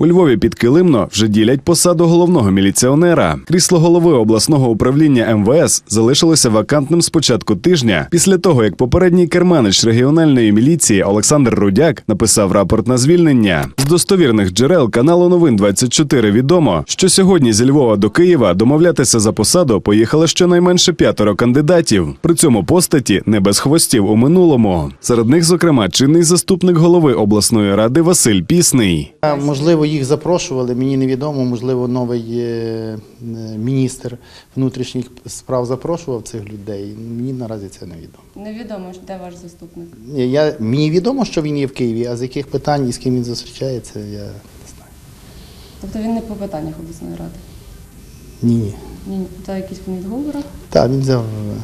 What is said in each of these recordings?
У Львові підкилимно вже ділять посаду головного міліціонера. Крісло голови обласного управління МВС залишилося вакантним з початку тижня після того, як попередній керманич регіональної міліції Олександр Рудяк написав рапорт на звільнення. З достовірних джерел каналу Новин 24 відомо, що сьогодні зі Львова до Києва домовлятися за посаду поїхали щонайменше п'ятеро кандидатів. При цьому постаті не без хвостів у минулому. Серед них, зокрема, чинний заступник голови обласної ради Василь Пісний. Можливо, їх запрошували, мені невідомо, можливо, новий е, е, міністр внутрішніх справ запрошував цих людей. Мені наразі це невідомо. Невідомо, де ваш заступник. Я, мені відомо, що він є в Києві, а з яких питань і з ким він зустрічається, я не знаю. Тобто він не по питаннях обласної ради. Ні, ні. Ні, це якісь по відговорах. Так, він взяв е,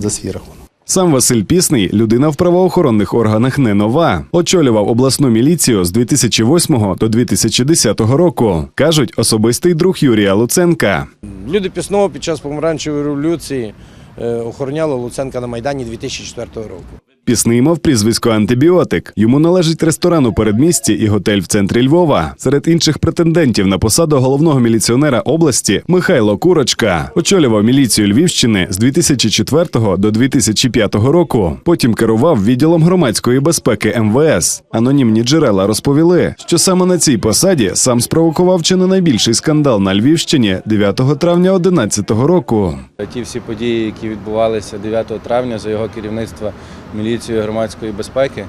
за свій рахунок. Сам Василь Пісний людина в правоохоронних органах не нова. Очолював обласну міліцію з 2008 до 2010 року. кажуть, особистий друг Юрія Луценка. Люди Пісного під час помаранчевої революції е, охороняли Луценка на Майдані 2004 року. Пісний мав прізвисько антибіотик. Йому належить ресторан у передмісті і готель в центрі Львова. Серед інших претендентів на посаду головного міліціонера області Михайло Курочка очолював міліцію Львівщини з 2004 до 2005 року. Потім керував відділом громадської безпеки МВС. Анонімні джерела розповіли, що саме на цій посаді сам спровокував чи не найбільший скандал на Львівщині 9 травня 2011 року. Ті всі події, які відбувалися 9 травня за його керівництва міліцією громадської безпеки,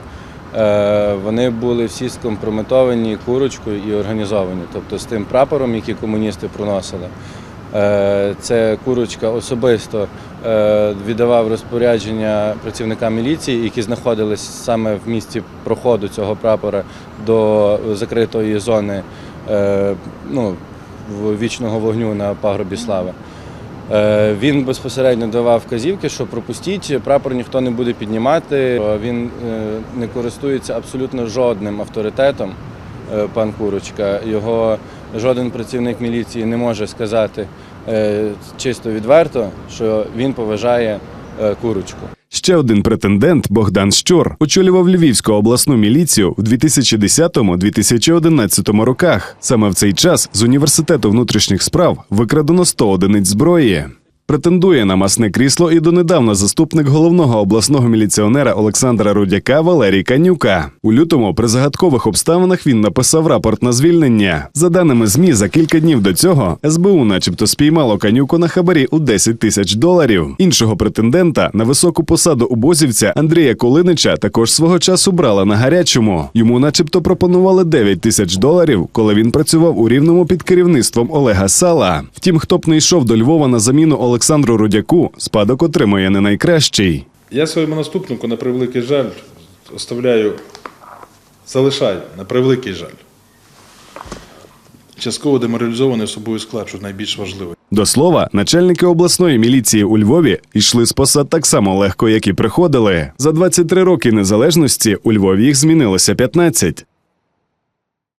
е, вони були всі скомпрометовані курочкою і організовані. Тобто з тим прапором, який комуністи проносили. Е, Це курочка особисто е, віддавав розпорядження працівникам міліції, які знаходились саме в місці проходу цього прапора до закритої зони ну, вічного вогню на пагорбі слави. Е, Він безпосередньо давав вказівки, що пропустіть, прапор ніхто не буде піднімати. Е, Він е, не користується абсолютно жодним авторитетом, пан Курочка. Його жоден працівник міліції не може сказати чисто відверто, що він поважає курочку. Ще один претендент Богдан Щор очолював Львівську обласну міліцію в 2010-2011 роках. Саме в цей час з університету внутрішніх справ викрадено 100 одиниць зброї. Претендує на масне крісло і донедавна заступник головного обласного міліціонера Олександра Рудяка Валерій Канюка. У лютому при загадкових обставинах він написав рапорт на звільнення. За даними змі, за кілька днів до цього СБУ, начебто, спіймало канюку на хабарі у 10 тисяч доларів. Іншого претендента на високу посаду убозівця Андрія Колинича також свого часу брала на гарячому. Йому, начебто, пропонували 9 тисяч доларів, коли він працював у рівному під керівництвом Олега Сала. Втім, хто б не йшов до Львова на заміну Олександру Рудяку, спадок отримує не найкращий. Я своєму наступнику, на превеликий жаль, оставляю, залишаю, на превеликий жаль. Частково деморалізований особовий склад, що найбільш важливе. До слова, начальники обласної міліції у Львові йшли з посад так само легко, як і приходили. За 23 роки незалежності у Львові їх змінилося 15.